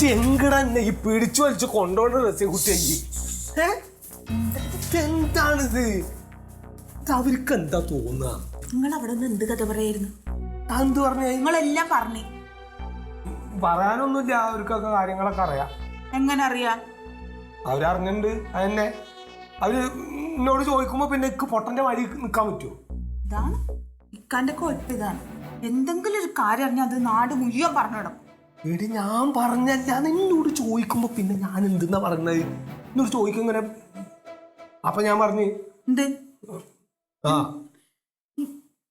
ചെങ്കടന്നെ ഈ പിടിച്ചു വലിച്ചു കൊണ്ടോണ്ട രസ കുട്ടിയായി എന്താണിത് അവർക്ക് എന്താ തോന്നുക നിങ്ങൾ അവിടെ നിന്ന് എന്ത് കഥ പറയായിരുന്നു? എന്ത് പറഞ്ഞ? നിങ്ങളെല്ലാം പറഞ്ഞു. പറയാനൊന്നുമില്ല അവർക്കൊക്കെ കാര്യങ്ങളൊക്കെ അറിയാം. എങ്ങനെ അറിയാ? അവരറിഞ്ഞിട്ടുണ്ട് അതന്നെ. അവർ എന്നോട് ചോദിക്കുമ്പോ പിന്നെ എനിക്ക് പൊട്ടന്റെ വഴി നിക്കാൻ പറ്റുമോ ഇതാണ്. ഇക്കാന്റെ കുഴപ്പം ഇതാണ്. എന്തെങ്കിലും ഒരു കാര്യം അറിഞ്ഞാൽ അത് നാട് മുഴുവൻ പറഞ്ഞിടും എടി ഞാൻ പറഞ്ഞല്ല. എന്നോട് ചോദിക്കുമ്പോ പിന്നെ ഞാൻ എന്തെന്നാ പറഞ്ഞത്? എന്നോട് ചോദിക്കും ഇങ്ങനെ. അപ്പൊ ഞാൻ പറഞ്ഞു എന്ത്? ആ.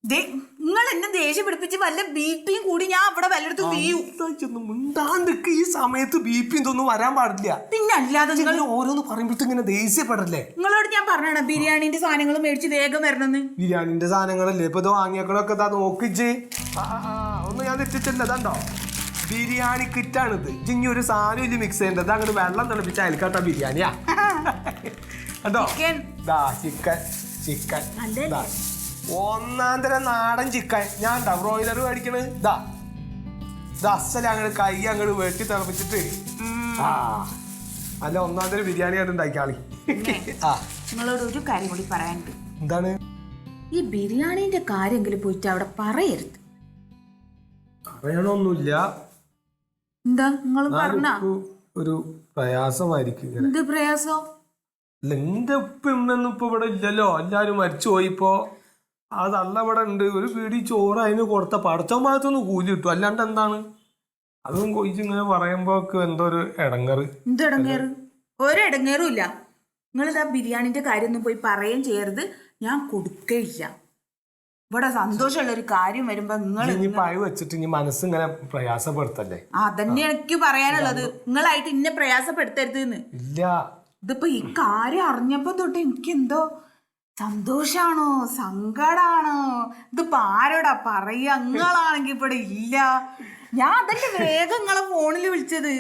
നിങ്ങൾ എന്നെ ദേഷ്യം പിടിപ്പിച്ച് വല്ല ബി പിയും കൂടി ഞാൻ അവിടെ വല്ലയിടത്തും വീയും. ചെന്ന് മിണ്ടാണ്ടിക്ക് ഈ സമയത്ത് ബി പി ഇതൊന്നും വരാൻ പാടില്ല. പിന്നെ അല്ലാതെ നിങ്ങൾ ഇങ്ങനെ ഓരോന്ന് പറയുമ്പോഴത്തേക്ക് ഇങ്ങനെ ദേഷ്യപ്പെടല്ലേ? നിങ്ങളോട് ഞാൻ പറഞ്ഞാണ് ബിരിയാണിന്റെ സാധനങ്ങൾ മേടിച്ച് വേഗം വരണമെന്ന്. ബിരിയാണിന്റെ സാധനങ്ങളല്ലേ? ഇപ്പൊ ഇത് വാങ്ങിയേക്കണൊക്കെ ഇതാ നോക്കിച്ച് ആ, ആ, ആ, ഒന്നും ഞാൻ തെറ്റിച്ചല്ലോ? ഇതാണ്ടോ? ബിരിയാണി കിറ്റാണിത്. ഇനി ഒരു സാധനം ഇല്ല മിക്സ് ചെയ്യേണ്ടത് അങ്ങോട്ട് വെള്ളം തിളപ്പിച്ച അയൽക്കാട്ട ബിരിയാണിയാ. ചിക്കൻ ദാ ചിക്കൻ ചിക്കൻ ദാ. ഒന്നാം തരം നാടൻ ചിക്കൻ ഞാൻ ഉണ്ടാ ബ്രോയിലർ മേടിക്കണത് ഇതാ ഇത് അസല അങ്ങോട്ട് കൈ അങ്ങോട്ട് വെട്ടി തിളപ്പിച്ചിട്ട്. ആ. അല്ല ഒന്നാം തരം ബിരിയാണി ആയിട്ട് ഉണ്ടാക്കിയാളി. ആ. നിങ്ങളോട് ഒരു കാര്യം കൂടി പറയാനുണ്ട്. എന്താണ്? ഈ ബിരിയാണീന്റെ കാര്യമെങ്കിലും പോയിട്ട് അവിടെ പറയരുത്. പറയണമൊന്നുമില്ല എന്താ? നിങ്ങൾ പറഞ്ഞ? ഒരു പ്രയാസമായിരിക്കും എന്ത് പ്രയാസം? അല്ല എന്റെ ഉപ്പ ഇന്നൊന്നും ഇപ്പൊ ഇവിടെ ഇല്ലല്ലോ. എല്ലാരും മരിച്ചു പോയിപ്പോ അതല്ല തള്ള ഇവിടെ ഉണ്ട്. ഒരു പീടി ചോറ് അതിന് കൊടുത്ത പടച്ചോൻ ഭാഗത്തൊന്ന് കൂലി കിട്ടും. അല്ലാണ്ട് എന്താണ്? അതും കൊയിച്ച് ഇങ്ങനെ പറയുമ്പോ എന്തോ ഒരു ഇടങ്ങറ് എന്ത് ഇടങ്ങേറ് ഒരു ഇടങ്ങേറും ഇല്ല. നിങ്ങളിതാ ബിരിയാണിന്റെ കാര്യമൊന്നും പോയി പറയുകയും ചെയ്യരുത്. ഞാൻ കൊടുക്കയില്ല ഇവിടെ സന്തോഷമുള്ള ഒരു കാര്യം വരുമ്പോ നിങ്ങൾ ഇനി പഴ വെച്ചിട്ട് ഇനി മനസ്സിങ്ങനെ പ്രയാസപ്പെടുത്തല്ലേ അതന്നെ എനിക്ക് പറയാനുള്ളത്. നിങ്ങളായിട്ട് ഇന്നെ പ്രയാസപ്പെടുത്തരുത് ഇല്ല. ഇതിപ്പോ ഈ കാര്യം അറിഞ്ഞപ്പോ തൊട്ട് എനിക്ക് എന്തോ സന്തോഷാണോ? സങ്കടാണോ? ഇതിപ്പോ ആരോടാ പറയാ? നിങ്ങളാണെങ്കി ഇവിടെ ഇല്ല. ഞാൻ അതല്ലേ വേഗം നിങ്ങളെ ഫോണിൽ വിളിച്ചത്.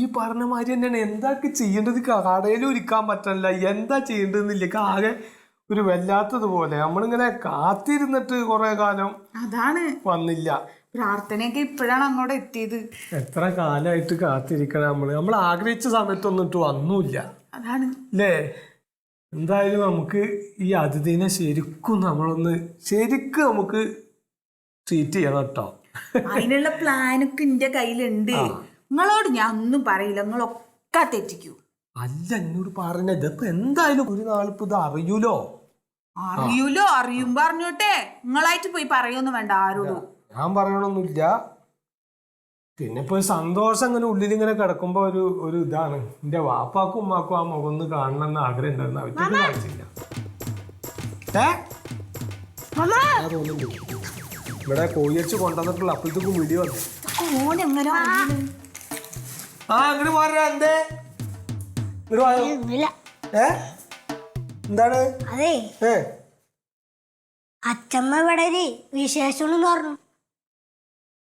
ഈ പറഞ്ഞ മാതിരി തന്നെയാണ്. എന്താ ചെയ്യേണ്ടത്? കടയിലും ഇരിക്കാൻ പറ്റില്ല എന്താ ചെയ്യേണ്ടതെന്നില്ല. ആകെ ഒരു വല്ലാത്തതുപോലെ നമ്മളിങ്ങനെ കാത്തിരുന്നിട്ട് കുറെ കാലം അതാണ്. വന്നില്ല. പ്രാർത്ഥനയൊക്കെ ഇപ്പോഴാണ് അങ്ങോട്ട് എത്തിയത്. എത്ര കാലമായിട്ട് കാത്തിരിക്കണം നമ്മൾ? നമ്മൾ ആഗ്രഹിച്ച സമയത്തൊന്നും ഇട്ട് വന്നൂല്ല. അതാണ്. അല്ലേ എന്തായാലും നമുക്ക് ഈ അതിഥിനെ ശരിക്കും നമ്മളൊന്ന് ശരിക്കും നമുക്ക് ട്രീറ്റ് ചെയ്യണം കേട്ടോ. അതിനുള്ള പ്ലാനൊക്കെ എന്റെ കയ്യിലുണ്ട്. നിങ്ങളോട് ഞാൻ ഒന്നും പറയില്ല. നിങ്ങളൊക്കെ തെറ്റിക്കൂ. അല്ല എന്നോട് പറഞ്ഞത് ഇപ്പൊ എന്തായാലും ഒരു നാളിപ്പോ ഇത് അറിയൂലോ? അറിയൂലോ? അറിയുമ്പോ അറിഞ്ഞോട്ടെ നിങ്ങളായിട്ട് പോയി പറയൊന്നും വേണ്ട ആരോടും. ഞാൻ പറയണൊന്നുമില്ല. പിന്നെ ഇപ്പൊ സന്തോഷം ഇങ്ങനെ ഉള്ളിൽ ഇങ്ങനെ കിടക്കുമ്പോ ഒരു ഒരു ഇതാണ്. എന്റെ വാപ്പാക്കും ഉമ്മാക്കും ആ മുഖം ഒന്ന് കാണണം എന്ന് ആഗ്രഹം ഉണ്ടെന്ന് അവർക്ക് കാണിച്ചില്ല. ഇവിടെ കോഴിയച്ച് കൊണ്ടുവന്നിട്ടുള്ള അപ്പോഴത്തേക്കും വീഡിയോ ആ അങ്ങോട്ട് മാറാ എന്തേ? ഇങ്ങോട്ട് ഏ? എന്താണ്? അതെ. ഏ. അച്ഛമ്മ ഇവിടെ ഒരു വിശേഷം പറഞ്ഞു.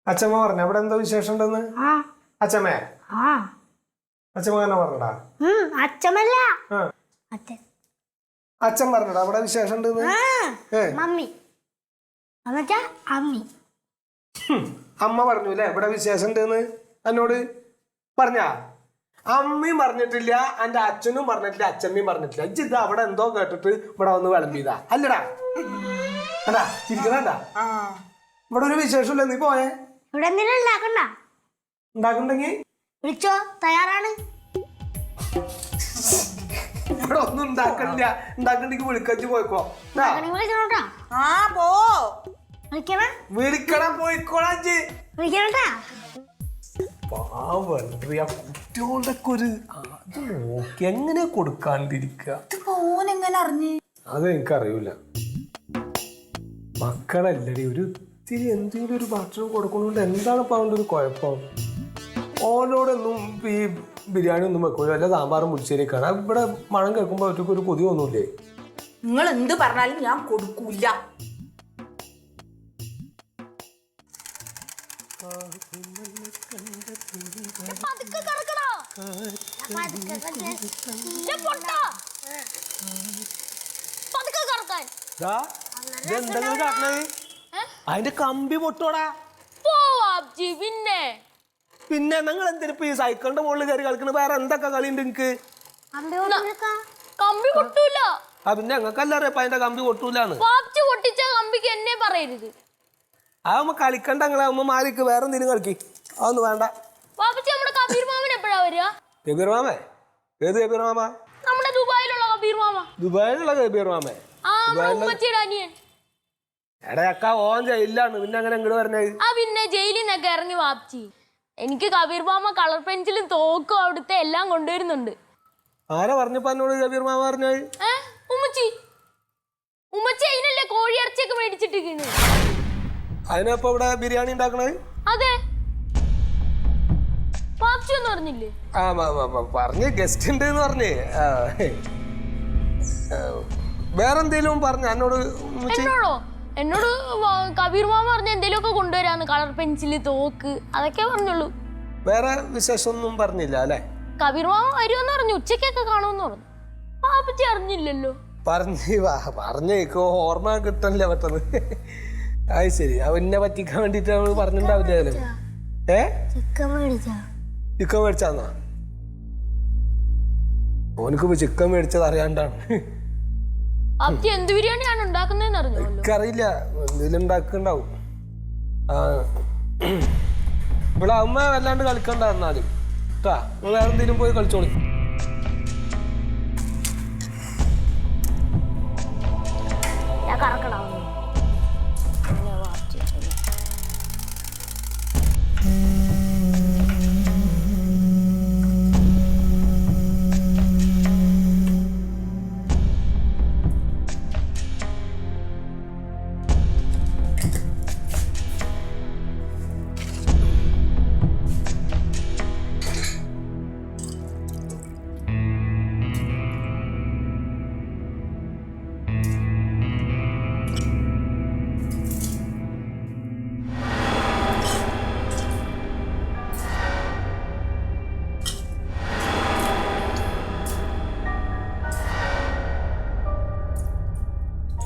അച്ഛമ്മ പറഞ്ഞു. അവിടെ എന്തോ വിശേഷം ഉണ്ടെന്ന് ആ. അച്ഛമ്മേ ആ. അച്ഛമ്മ തന്നെ പറഞ്ഞടാ ഉം അച്ഛമ്മല്ല ആ. അച്ഛൻ. അച്ഛൻ പറഞ്ഞടാ അവിടെ വിശേഷം ഉണ്ടെന്ന് ആ. ഏ. മമ്മി. എന്നുവെച്ചാ അമ്മി. ഹും, അമ്മ പറഞ്ഞു അല്ലേ ഇവിടെ വിശേഷം ഉണ്ടെന്ന് എന്നോട് പറഞ്ഞാ? അമ്മയും പറഞ്ഞിട്ടില്ല എന്റെ അച്ഛനും പറഞ്ഞിട്ടില്ല അച്ഛമ്മയും പറഞ്ഞിട്ടില്ല. ഇജ്ജ് ഇത് അവിടെ എന്തോ കേട്ടിട്ട് ഇവിടെ വന്ന് വിളമ്പിയതാ. അല്ലടാ. അടാ ചിരിക്കണണ്ടാ ആ. ഇവിടെ ഒരു വിശേഷമില്ല നീ പോയെ. ഇവിടെ എന്തെങ്കിലും ഉണ്ടാക്കണ്ട? ഉണ്ടാക്കുന്നുണ്ടെങ്കിൽ വിളിച്ചോ തയ്യാറാണ്? ഇവിടെ ഒന്നും ഉണ്ടാക്കണില്ല. ഉണ്ടാക്കണ്ടെങ്കിൽ വിളിക്കഞ്ച് പോയിക്കോ. വിളിക്കണോട്ടാ? ആ പോ. വിളിക്കണ? വിളിക്കണം പോയിക്കോളാ. വിളിക്കണോട്ടാ? പാവണ്ട് ആ കുട്ടികളുടെ ഒരു അത് നോക്കി എങ്ങനെ കൊടുക്കാണ്ടിരിക്കുക ഇതിപ്പോ ഓൻ എങ്ങനെ അറിഞ്ഞ്? അത് എനിക്കറിയൂല. മക്കളല്ലടി ഒരു ഇത്തിരി എന്തെങ്കിലും ഒരു ഭക്ഷണം കൊടുക്കണോണ്ട് എന്താണ് ഇപ്പൊ അവന്റെ ഒരു കുഴപ്പം? ഓനോടൊന്നും ഈ ബിരിയാണി ഒന്നും വെക്കൂല അല്ല സാമ്പാറും മുടിച്ചേരിക്കാണ് ഇവിടെ മണം കേൾക്കുമ്പോൾ അവർക്ക് ഒരു കൊതി ഒന്നുമില്ലേ നിങ്ങൾ എന്ത് പറഞ്ഞാലും ഞാൻ കൊടുക്കൂല. അതിന്റെ കമ്പി പൊട്ടോടാ പോവാബ്ജി പിന്നെ? പിന്നെ നിങ്ങൾ എന്തിനിപ്പോ ഈ സൈക്കിളിന്റെ മുകളിൽ കയറി കളിക്കണ വേറെ എന്തൊക്കെ കളി ഉണ്ട് നിങ്ങക്ക് കമ്പി പൊട്ടൂല. ആ പിന്നെ ഞങ്ങൾക്കല്ല അറിയാം അതിന്റെ കമ്പി പൊട്ടൂലാന്ന്. പാപ്പിച്ച് പൊട്ടിച്ച കമ്പിക്ക് എന്നെ പറയരുത്. അതാവുമ്പോ കളിക്കണ്ട നിങ്ങളാവുമ്പോ മാറിക്ക് വേറെ എന്തെങ്കിലും കളിക്ക്. അതൊന്നും വേണ്ട. പാപ്പിച്ച് നമ്മുടെ കബീർ മാമൻ എപ്പോഴാ വരിക? കബീർ മാമേ ഏത് കബീർ മാമ? നമ്മുടെ ദുബായിലുള്ള കബീർ മാമ. ദുബായിലുള്ള കബീർ മാമേ ആ നമ്മുടെ ഉമ്മച്ചിയുടെ അനിയൻ. എടാ അക്ക ഓൻ ജയിലാണ് പിന്നെ അങ്ങനെ ഇങ്ങോട്ട് പറഞ്ഞത് ആ പിന്നെ ജയിലിൽ നിന്നൊക്കെ ഇറങ്ങി വാപ്പിച്ചി. എനിക്ക് കബീർ മാമ കളർ പെൻസിലും തോക്കും അവിടുത്തെ എല്ലാം കൊണ്ടുവരുന്നുണ്ട്. ആരാ പറഞ്ഞപ്പോ എന്നോട് കബീർ മാമ പറഞ്ഞത്? ഏ ഉമ്മച്ചി. ഉമ്മച്ചി അതിനല്ലേ കോഴി ഇറച്ചിയൊക്കെ മേടിച്ചിട്ടിരിക്കുന്നു? അതിനപ്പോ ഇവിടെ ബിരിയാണി ഉണ്ടാക്കണത്? അതെ. വാപ്പിച്ചി ആ മ- മ- മ- പറഞ്ഞ് ഗസ്റ്റ് ഉണ്ട് എന്ന് പറഞ്ഞ് വേറെന്തേലും പറഞ്ഞു എന്നോട്? എന്നോടോ എന്നോട് കബീർ മാമ പറഞ്ഞ എന്തെങ്കിലുമൊക്കെ കൊണ്ടുവരാന്ന് കളർ പെൻസിൽ തോക്ക് അതൊക്കെ പറഞ്ഞുള്ളൂ. വേറെ വിശേഷമൊന്നും പറഞ്ഞില്ല അല്ലെ? കബീർ മാമ വരുമെന്ന് പറഞ്ഞു ഉച്ചക്കൊക്കെ കാണുമെന്ന് പറഞ്ഞു. പാപ്പച്ചി അറിഞ്ഞില്ലല്ലോ. പറഞ്ഞു പറഞ്ഞേക്കോ ഓർമ്മ കിട്ടണില്ല പെട്ടെന്ന്. അത് ശരി അവനെ പറ്റിക്കാൻ വേണ്ടിട്ട് അവൾ പറഞ്ഞിട്ടുണ്ടാവില്ലേ ഏ? ചിക്കൻ മേടിച്ചാന്നാ? ചിക്കൻ മേടിച്ചാന്നോ ഓനക്ക് ചിക്കൻ മേടിച്ചത് അറിയാണ്ടാണ്. പാപ്പച്ചി എന്ത് ബിരിയാണിയാണ് ഉണ്ടാക്കുന്നതെന്ന് അറിഞ്ഞല്ലോ എനിക്കറിയില്ല. എന്തെങ്കിലും ഉണ്ടാക്കുന്നുണ്ടാവും. ആ ഇവിടെ അമ്മ വല്ലാണ്ട് കളിക്കണ്ട എന്നാലും. കേട്ടാ നിങ്ങൾ വേറെ എന്തെങ്കിലും പോയി കളിച്ചോളി.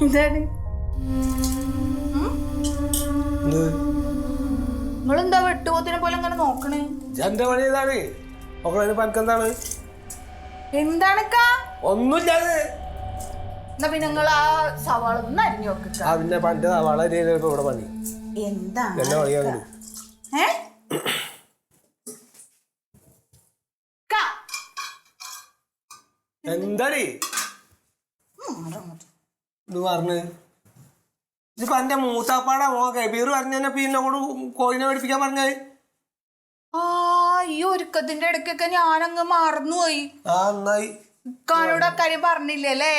എന്താണ് എന്ത്? നിങ്ങളെന്താ വെട്ടുപോത്തിനെ പോലെ ഇങ്ങനെ നോക്കണേ? എന്റെ പണി ഏതാണ്? മക്കളെ പനക്കെന്താണ് എന്താണക്കാ? ഒന്നുമില്ലാതെ. എന്നാ പിന്നെ നിങ്ങൾ ആ സവാള ഒന്ന് അരിഞ്ഞു ആ പിന്നെ പണ്ട് വളരെ ഇപ്പൊ ഇവിടെ പണി. എന്താണ് എന്നെ പണിയാ ഏ? കാ. എന്താടി? ഇത് പറഞ്ഞ്. ഇതിപ്പോ എന്റെ മൂത്താപ്പാടാ മോ കബീർ പറഞ്ഞ പിന്നെ കൂടെ കോഴിനെ പഠിപ്പിക്കാൻ പറഞ്ഞത്. ആ ഈ ഒരുക്കത്തിന്റെ ഇടയ്ക്കൊക്കെ ഞാനങ്ങ് മറന്നുപോയി ആ നന്നായി. കാനോട് അക്കാര്യം പറഞ്ഞില്ലല്ലേ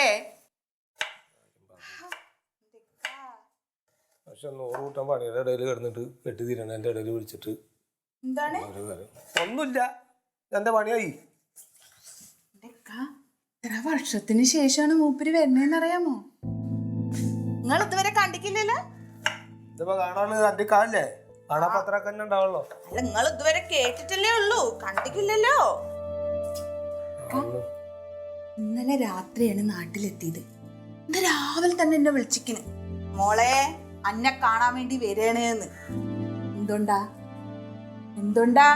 പക്ഷെ നൂറ് കൂട്ടം പണിയുടെ ഇടയിൽ കിടന്നിട്ട് കെട്ടി തീരണം എന്റെ ഇടയിൽ വിളിച്ചിട്ട് എന്താണ്. ഒന്നുമില്ല. എന്റെ പണിയായി വർഷത്തിന് ശേഷമാണ് മൂപ്പര് വരുന്നതെന്ന് അറിയാമോ? നിങ്ങൾ ഇതുവരെ കണ്ടിട്ടില്ലല്ലോ? ഇതിപ്പോ കാണാൻ എന്റെ കാലില്ലേ? കാണാൻ പത്രമൊക്കെ തന്നെ ഉണ്ടാവുള്ളൂ. അല്ല നിങ്ങൾ ഇതുവരെ കേട്ടിട്ടല്ലേ ഉള്ളൂ. കണ്ടിട്ടില്ലല്ലോ. ഇന്നലെ രാത്രിയാണ് നാട്ടിലെത്തിയത്. ഇന്ന് രാവിലെ തന്നെ എന്നെ വിളിച്ചിക്കണ്. മോളെ അന്നെ കാണാൻ വേണ്ടി വരണേന്ന് എന്തുണ്ടാ? എന്തുണ്ടാ?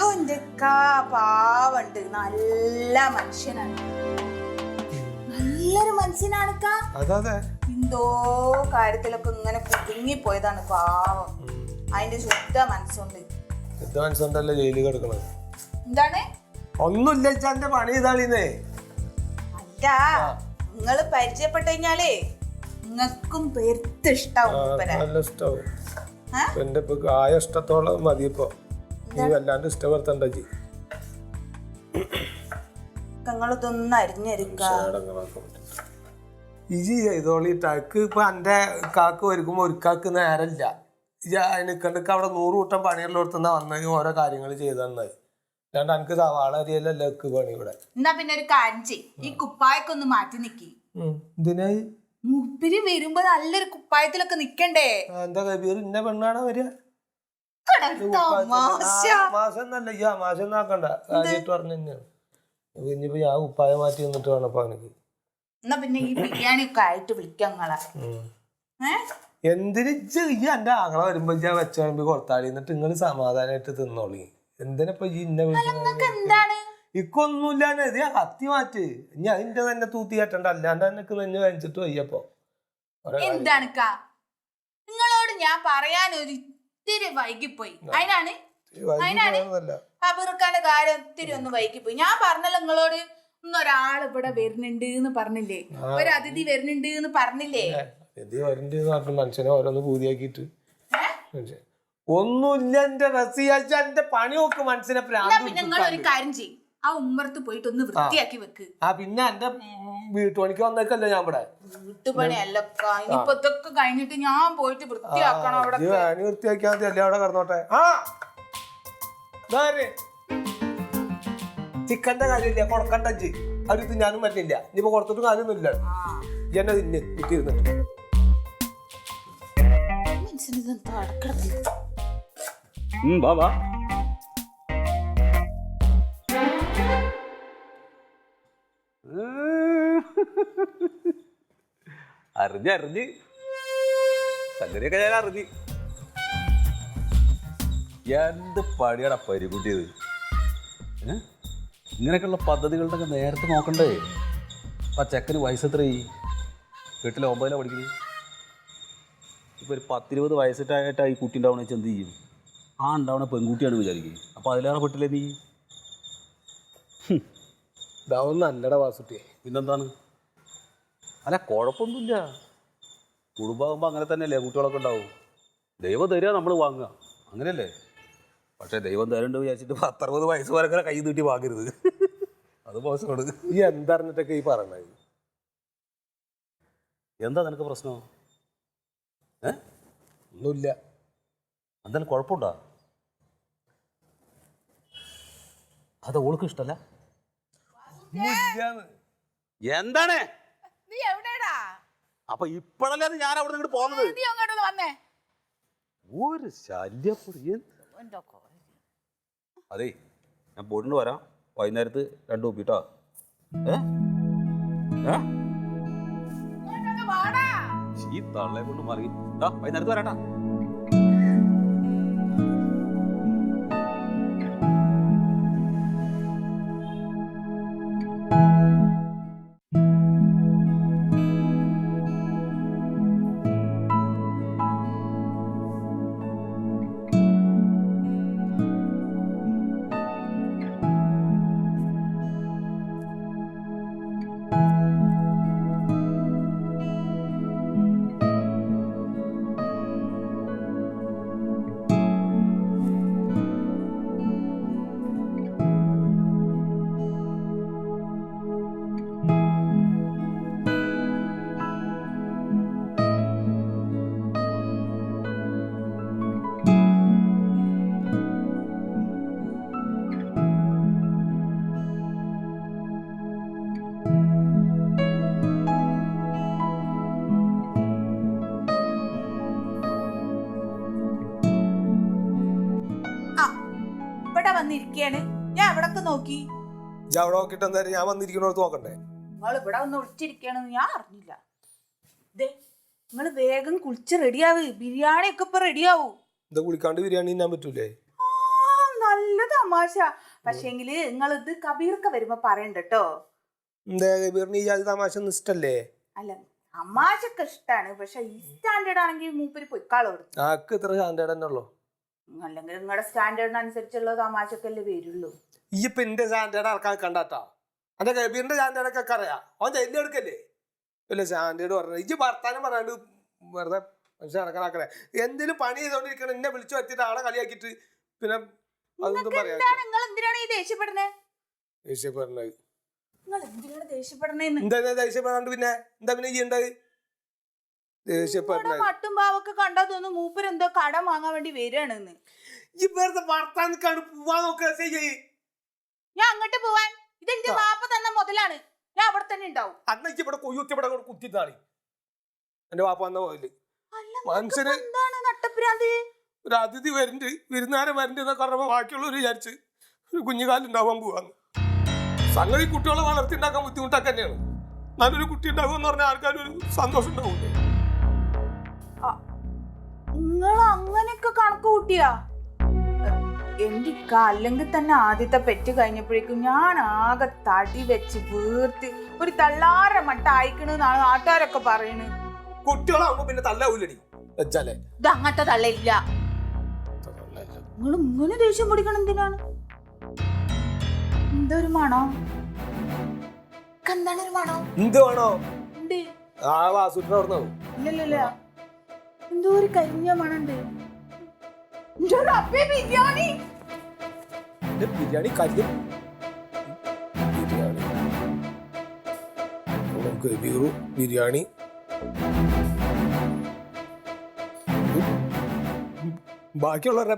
ഇഷ്ടാണ് കാ പാവണ്ട്. നല്ല മനുഷ്യനാണ്. നല്ലൊരു മനുഷ്യനാണ് അതെ എന്തോ കാര്യത്തിലൊക്കെ ഇങ്ങനെ കുടുങ്ങി പോയതാണ് പാവം അതിന്റെ ശുദ്ധ മനസ്സുണ്ട്. ശുദ്ധ മനസ്സുണ്ടല്ലോ ജയിലിൽ കിടക്കണത്? എന്താണ്? ഒന്നുമില്ല എന്റെ പണി ഇതാളിന്നേ അല്ല നിങ്ങൾ പരിചയപ്പെട്ട് കഴിഞ്ഞാലേ നിങ്ങൾക്കും പേർത്ത് ഇഷ്ടാവും. നല്ല ഇഷ്ടാവും? എന്റെ ആയ ഇഷ്ടത്തോളം മതി ഇപ്പൊ നീ വല്ലാണ്ട് ഇഷ്ടപ്പെടുത്തണ്ട ജി. ഇജി ചെയ്തോളി ടക്ക് ഇപ്പൊ എന്റെ കാക്ക് ഒരുക്കുമ്പോ ഒരു കാക്ക് നേരല്ല. ഇജ നിക്കണ്ടക്ക് അവിടെ നൂറ് കൂട്ടം പണിയുള്ളടത്തുനിന്നാ വന്നത് ഓരോ കാര്യങ്ങൾ ചെയ്ത് തന്നത്. അല്ലാണ്ട് എനിക്ക് സവാള അരിയല്ലല്ലോ എക്ക് പണി ഇവിടെ? എന്നാ പിന്നെ ഒരു കാര്യം ചെയ് ഈ കുപ്പായൊക്കെ ഒന്ന് മാറ്റി നിക്കി. ഇതിനായി എന്തിനായി മൂപ്പര് വരുമ്പോ നല്ലൊരു കുപ്പായത്തിലൊക്കെ നിക്കണ്ടേ? എന്താ കബീർ ഇന്ന പെണ്ണാണോ വരിക? മാസം ഈ മാസം നാക്കണ്ട കാര്യമായിട്ട് പറഞ്ഞു തന്നെയാണ് ഇനിയിപ്പോ ഞാൻ ഉപ്പായ മാറ്റി നിന്നിട്ട് വേണം അപ്പൊ അവനക്ക്. എന്നാ പിന്നെ ഈ ബിരിയാണി ഒക്കെ ആയിട്ട് വിളിക്കാം നിങ്ങളെ. എന്തിന് ഈ എന്റെ ആങ്ങളെ വരുമ്പോ ഞാൻ വെച്ച വിളമ്പി കൊടുത്താളി എന്നിട്ട് നിങ്ങൾ സമാധാനമായിട്ട് തിന്നോളി. എന്തിനപ്പൊ ഈ ഇന്ന ഇക്കൊന്നുമില്ല ഇത് ഞാൻ കത്തി മാറ്റ്. ഇനി അതിന്റെ തന്നെ തൂത്തി കെട്ടണ്ട അല്ലാണ്ട് എനിക്ക് നെഞ്ഞ് വാങ്ങിച്ചിട്ട് വയ്യപ്പോ എന്താണ് നിങ്ങളോട് ഞാൻ പറയാൻ ഒരു ഇത്തിരി വൈകിപ്പോയി. അതിനാണ് അതിനാണ് അബിർക്കാന്റെ കാര്യം ഒത്തിരി ഒന്ന് വൈകിപ്പോയി. ഞാൻ പറഞ്ഞല്ലോ നിങ്ങളോട് ഇന്നൊരാൾ ഇവിടെ വരുന്നുണ്ട് എന്ന് പറഞ്ഞില്ലേ? ഒരു അതിഥി വരുന്നുണ്ട് എന്ന് പറഞ്ഞില്ലേ? അതിഥി വരുന്നുണ്ട് മനുഷ്യനെ ഓരോന്ന് പൂതിയാക്കിട്ട് ഒന്നുമില്ല എന്റെ പണി നോക്ക് മനസ്സിനെ പിന്നെ നിങ്ങൾ ഒരു കാര്യം ചെയ്യും. ആ ഉമ്മറത്ത് പോയിട്ട് ഒന്ന് വൃത്തിയാക്കി വെക്ക്. ആ പിന്നെ എന്റെ വീട്ടുപണിക്ക് വന്നേക്കല്ലേ ഞാൻ ഇവിടെ. വീട്ടുപണി അല്ലക്ക ഇനിയിപ്പൊ ഇതൊക്കെ കഴിഞ്ഞിട്ട് ഞാൻ പോയിട്ട് വൃത്തിയാക്കണം അവിടെ വൃത്തിയാക്കിയാൽ മതി അല്ലേ? അവിടെ കിടന്നോട്ടെ. ആ. ചിക്കന്റെ കാര്യമില്ല കൊടുക്കണ്ട അത് തിന്നാനും പറ്റില്ല. ഇനിയിപ്പോ കൊടുത്തിട്ട് കാര്യമൊന്നുമില്ല. എന്നെ തിന്ന് കുത്തിയിരുന്നിട്ട് മനുഷ്യനിതെന്താ അടക്കിടക്കില്ല അറിഞ്ഞ് അറിഞ്ഞ്. സംഗതിയൊക്കെ ഞാൻ അറിഞ്ഞ്. എന്ത് പണിയാണ് പരികുട്ടിയത്? ഇങ്ങനെയൊക്കെയുള്ള പദ്ധതികളുടെ നേരത്തെ നോക്കണ്ടേ? ആ ചെക്കന് വയസ്സെത്രയായി വീട്ടിലെ ഒമ്പതിലാണ് പഠിക്കുന്നത്. ഇപ്പോൾ ഒരു പത്തിരുപത് വയസ്സായിട്ടായി ഈ കുട്ടി ഉണ്ടാവണ വെച്ചാൽ എന്ത് ചെയ്യും? ആ ഉണ്ടാവണ പെൺകുട്ടിയാണ് വിചാരിക്കുക അപ്പോൾ അതിലേറെ പെട്ടില്ലേ നീ? ഇതാവും നല്ലടാ വാസുട്ടിയെ. പിന്നെന്താണ്? അല്ല കുഴപ്പമൊന്നുമില്ല. കുടുംബമാകുമ്പോൾ അങ്ങനെ തന്നെയല്ലേ കുട്ടികളൊക്കെ ഉണ്ടാവും. ദൈവം തരിക നമ്മൾ വാങ്ങുക. അങ്ങനെയല്ലേ? പക്ഷേ ദൈവം തരണ്ട് വിചാരിച്ചിട്ട് പത്തറുപത് വയസ്സ് വരെ കൈ നീട്ടി വാങ്ങരുത്. അത് മോശമാണ്. ഈ എന്തറിഞ്ഞിട്ടൊക്കെ ഈ പറയണത് എന്താ നിനക്ക് പ്രശ്നം? ഏ? ഒന്നുമില്ല. എന്തായാലും കുഴപ്പമുണ്ടോ? അത് ഓൾക്ക് ഇഷ്ടമല്ല. എന്താണ്? നീ എവിടെടാ? അപ്പൊ ഇപ്പോഴല്ലേ ഞാൻ അവിടെ നിന്ന് പോകുന്നത് നീ അങ്ങോട്ട് വന്നേ. ഒരു ശല്യപ്പൊടി അതെ ഞാൻ പോയിട്ടുണ്ട് വരാം. വൈകുന്നേരത്ത് രണ്ടു കുപ്പിട്ടോ ഏ? ഈ തള്ളെ കൊണ്ട് മറിയും. വൈകുന്നേരത്ത് വരാട്ടാ. നോക്കി. ഇജ്ജ് അവിടെ നോക്കിട്ട് എന്തായാലും ഞാൻ വന്നിരിക്കണോടത്ത് നോക്കണ്ടേ? നിങ്ങൾ ഇവിടെ വന്ന് ഒളിച്ചിരിക്കണെന്ന് ഞാൻ അറിഞ്ഞില്ല. നിങ്ങൾ വേഗം കുളിച്ച് റെഡിയാവ്. ബിരിയാണി ഒക്കെ ഇപ്പൊ റെഡിയാവൂ. എന്താ കുളിക്കാണ്ട് ബിരിയാണി തിന്നാൻ പറ്റൂലേ? ആ നല്ല തമാശ. പക്ഷേങ്കിൽ നിങ്ങൾ ഇത് കബീർക്ക് വരുമ്പോ പറയണ്ട കേട്ടോ എന്താ കബീറിന് ഈ ജാതി തമാശ ഒന്നും ഇഷ്ടല്ലേ? അല്ല തമാശക്ക് ഇഷ്ടാണ്. പക്ഷെ ഈ സ്റ്റാൻഡേർഡ് ആണെങ്കിൽ മൂപ്പര് പൊയ്ക്കാളോ ഇത്ര സ്റ്റാൻഡേർഡ് തന്നെ ഉള്ളു. അല്ലെങ്കിൽ നിങ്ങളുടെ സ്റ്റാൻഡേർഡിനനുസരിച്ചുള്ള തമാശക്കല്ലേ വരുള്ളൂ. ഈ ഇപ്പൊ എന്റെ സാൻഡേർഡ് ആൾക്കാർ കണ്ടാട്ടാ. എന്റെ കബീറിന്റെ സ്റ്റാൻഡേർഡ് ഒക്കെ അറിയാം. അവൻ ജയിലിൽ എടുക്കല്ലേ? ഇല്ല സാൻഡേർഡ് പറഞ്ഞത് ഇജ്ജ് വർത്താനം പറയാണ്ട് വെറുതെ മനുഷ്യൻ നടക്കണാക്കണേ എന്തെങ്കിലും പണി ചെയ്തോണ്ടിരിക്കണം? എന്നെ വിളിച്ചു പറ്റിയിട്ട് ആളെ കളിയാക്കിയിട്ട് പിന്നെ അതൊന്നും പറയാ ദേഷ്യപ്പെടുന്നത് എന്താ ദേഷ്യപ്പെടാണ്ട് പിന്നെ? എന്താ പിന്നെ ചെയ്യണ്ടത്? മട്ടും പാവൊക്കെ കണ്ടാ തോന്നുന്നു മൂപ്പര് കടം വാങ്ങാൻ വേണ്ടി വരികയാണെന്ന് ഈ വെറുതെ വർത്താനക്കാണ് പോവാൻ നോക്കുക ചെയ്യ്? ഞാൻ അങ്ങോട്ട് പോവാൻ. ഇതെന്റെ വാപ്പ തന്ന മുതലാണ്. ഞാൻ അവിടെ തന്നെ ഉണ്ടാവും. അന്നേക്ക് ഇവിടെ കൊയ്യുത്തി ഇവിടെ കുത്തിത്താളി എന്റെ വാപ്പ വന്ന പോയിൽ അല്ല മനുഷ്യന് ഒരു അതിഥി വരുന്നുണ്ട് വിരുന്നാരം വരുന്നുണ്ട് എന്നൊക്കെ പറഞ്ഞപ്പോ ബാക്കിയുള്ളവർ വിചാരിച്ച് ഒരു കുഞ്ഞുകാലുണ്ടാവാൻ പോവാന്ന്. സംഗതി കുട്ടികളെ വളർത്തി ഉണ്ടാക്കാൻ ബുദ്ധിമുട്ടൊക്കെ തന്നെയാണ്. നല്ലൊരു കുട്ടി ഉണ്ടാകുമെന്ന് പറഞ്ഞാൽ ആൾക്കാർ ഒരു സന്തോഷം ഉണ്ടാവൂലേ? അങ്ങനെയൊക്കെ കണക്ക് കൂട്ടിയാ? ഇക്ക അല്ലെങ്കിൽ തന്നെ ആദ്യത്തെ പെറ്റ് കഴിഞ്ഞപ്പോഴേക്കും ഞാൻ ആകെ തടി വെച്ച് വീർത്ത് ഒരു തള്ളാറ മട്ട അയക്കണെന്നാണ് നാട്ടുകാരൊക്കെ പറയണത് കുട്ടികളാവുമ്പോ പിന്നെ തല്ലാവൂലടി വെച്ചാലേ. ഇത് അങ്ങനത്തെ തള്ളയില്ല. നിങ്ങൾ ഇങ്ങനെ ദേഷ്യം പിടിക്കണം എന്തിനാണ്? എന്തൊരു മണോ? എന്താണ് ഒരു മണോ? എന്ത്? വേണോ ഉണ്ട് ആ വാസുട്ടിനെ ഓർന്നാവും ഇല്ലല്ല എന്തോ ഒരു കരിഞ്ഞ മണുണ്ട്. എന്റെ റബ്ബേ ബിരിയാണി. ബിരിയാണി നമുക്ക് ബീറു ബിരിയാണി. ബാക്കിയുള്ളവരുടെ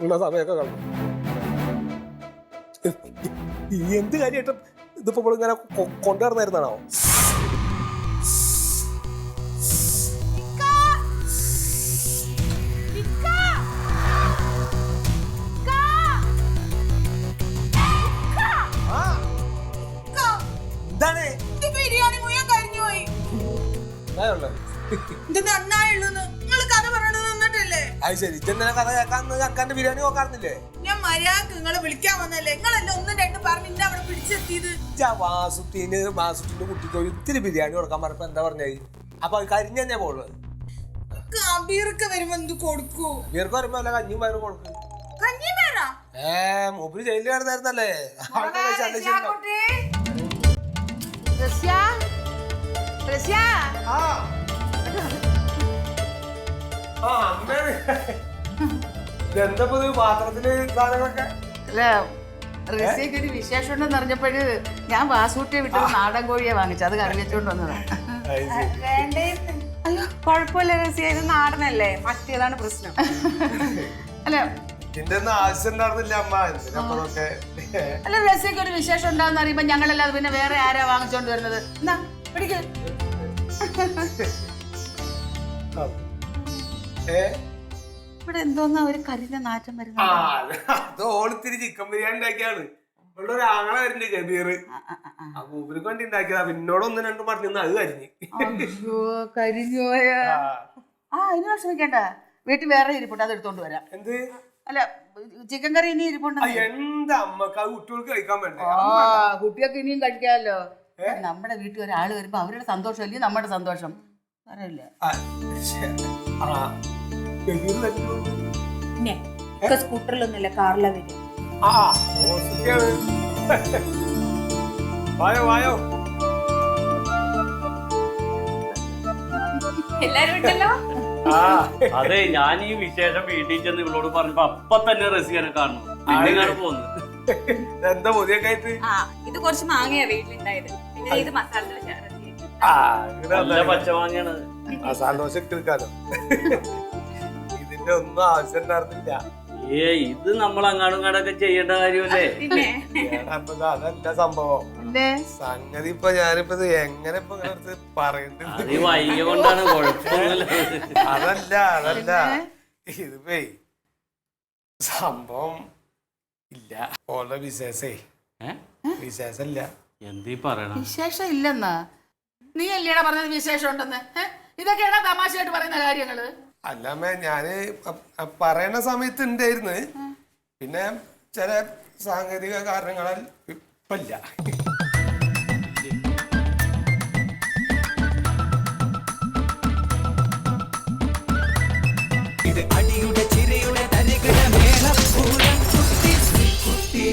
ഉള്ള സമയമൊക്കെ കാണും. എന്ത് കാര്യമായിട്ടും ഇതിപ്പോ ഇങ്ങനെ കൊണ്ടുവരുന്നായിരുന്നാണോ അത് ശരി. ഇതെന്താ കഥ കേൾക്കാൻ അക്കാന്റെ ബിരിയാണി നോക്കാറുന്നില്ലേ? ഞാൻ മര്യാദയ്ക്ക് നിങ്ങളെ വിളിക്കാൻ വന്നല്ലേ നിങ്ങളല്ലേ ഒന്നും രണ്ടും പറഞ്ഞ് ഇന്നെ അവിടെ പിടിച്ചെത്തിയത്? വാസുട്ടീന് വാസുട്ടിന്റെ കുട്ടിക്ക് ഒരു ഇത്തിരി ബിരിയാണി കൊടുക്കാൻ പറഞ്ഞപ്പോ എന്താ പറഞ്ഞത്? അപ്പൊ അത് കരിഞ്ഞ തന്നെ പോകുന്നത് കബീറൊക്കെ വരുമ്പോ എന്ത് കൊടുക്കൂ? അബീർക്ക് വരുമ്പോ അല്ല കഞ്ഞിയും പയറും കൊടുക്കും. കഞ്ഞി പേരാ ഏ മൂപ്പര് ജയിലിൽ കിടന്നായിരുന്നല്ലേ? അമ്മയാണ്. ഇതെന്താ ഇപ്പൊ ഇത് പാത്രത്തിൽ സാധനങ്ങളൊക്കെ? അല്ല റസിയക്ക് ഒരു വിശേഷം ഉണ്ടെന്ന് അറിഞ്ഞപ്പോഴ് ഞാൻ വാസൂട്ടിയെ വിട്ടത് നാടൻ കോഴിയെ വാങ്ങിച്ചു. അത് കറി വെച്ചോണ്ട് വന്നതാ. അയ്യോ കുഴപ്പമില്ല റസിയ. ഇത് നാടനല്ലേ? മറ്റേതാണ് പ്രശ്നം. അല്ല. അല്ല റസിയക്ക് ഒരു വിശേഷം ഉണ്ടാവുന്ന അറിയുമ്പോ ഞങ്ങളല്ലാതെ പിന്നെ വേറെ ആരാ വാങ്ങിച്ചോണ്ട് വരുന്നത്? എന്നാ പിടിക്ക്. ഇവിടെ എന്തോന്നാ ഒരു കരിഞ്ഞ നാറ്റം വരുന്നത്? അത് ഓളിത്തിരി ചിക്കൻ ബിരിയാണി ഉണ്ടാക്കിയാണ് ഇവിടെ ഒരു ആങ്ങള വരുന്നുണ്ട് കബീർ ആ മൂപ്പർക്ക് വേണ്ടി ഉണ്ടാക്കിയതാ. പിന്നോട് ഒന്ന് രണ്ടും പറഞ്ഞു അത് കരിഞ്ഞ്. അയ്യോ കരിഞ്ഞു പോയ. ആ. ഇനി വിഷമിക്കണ്ട. വീട്ടിൽ വേറെ ഇരിപ്പുണ്ട് അത് എടുത്തോണ്ട് വരാം. എന്ത്? അല്ല ചിക്കൻ കറി ഇനി ഇരിപ്പുണ്ട് എന്താ അമ്മയ്ക്ക്? അത് കുട്ടികൾക്ക് കഴിക്കാൻ വേണ്ടേ? ആ കുട്ടിയൊക്കെ ഇനിയും കഴിക്കാമല്ലോ. നമ്മുടെ വീട്ടിൽ ഒരാൾ വരുമ്പോ അവരുടെ സന്തോഷം അല്ലേ? നമ്മുടെ സന്തോഷം. അറിയില്ല. സ്കൂട്ടറിലൊന്നുമില്ല കാറിലാ വരും. വായോ വായോ. എല്ലാരും ഉണ്ടല്ലോ? ആ. അതെ ഞാൻ ഈ വിശേഷം വീട്ടിൽ ചെന്ന് ഇവളോട് പറഞ്ഞപ്പോ അപ്പൊ തന്നെ റസിയനെ കാണുന്നു. പിന്നെ പോന്നു. എന്താ പുതിയ ഇത് കുറച്ച് മാങ്ങയാ വീട്ടിലുണ്ടായത്. പിന്നെ ഇത് മസാല നല്ല പച്ചമാങ്ങയാണ്. ആ സന്തോഷം എടുക്കാലോ ഇതിന്റെ ഒന്നും ആവശ്യം ഉണ്ടായിരുന്നില്ല. ഏ ഇത് നമ്മൾ അങ്ങാടും ഇങ്ങാടൊക്കെ ചെയ്യേണ്ട കാര്യമല്ലേ? അപ്പൊ അതല്ല സംഭവം. സംഗതി ഇപ്പൊ ഞാനിപ്പോ ഇത് എങ്ങനെ ഇപ്പൊ ഇങ്ങനെ ഈ വൈകിയ കൊണ്ടാണ് കുഴപ്പമൊന്നുമില്ല. അതല്ല അതല്ല. ഇതിപ്പേ സംഭവം ഇല്ല. ഓളുടെ വിശേഷേ. ഏ? വിശേഷമില്ല എന്തീ പറയണം? വിശേഷം ഇല്ലെന്നാ? നീ അല്ലേടാ പറഞ്ഞത് വിശേഷം ഉണ്ടെന്ന് ഇതൊക്കെയാണ് തമാശയായിട്ട് പറയുന്ന കാര്യങ്ങൾ? അല്ലമ്മേ ഞാൻ പറയണ സമയത്ത് ഉണ്ടായിരുന്നു പിന്നെ ചില സാങ്കേതിക കാരണങ്ങളാൽ ഇപ്പല്ല. ഇത് അടിയുടെ ചിരിയുടെ കുട്ടി കുട്ടി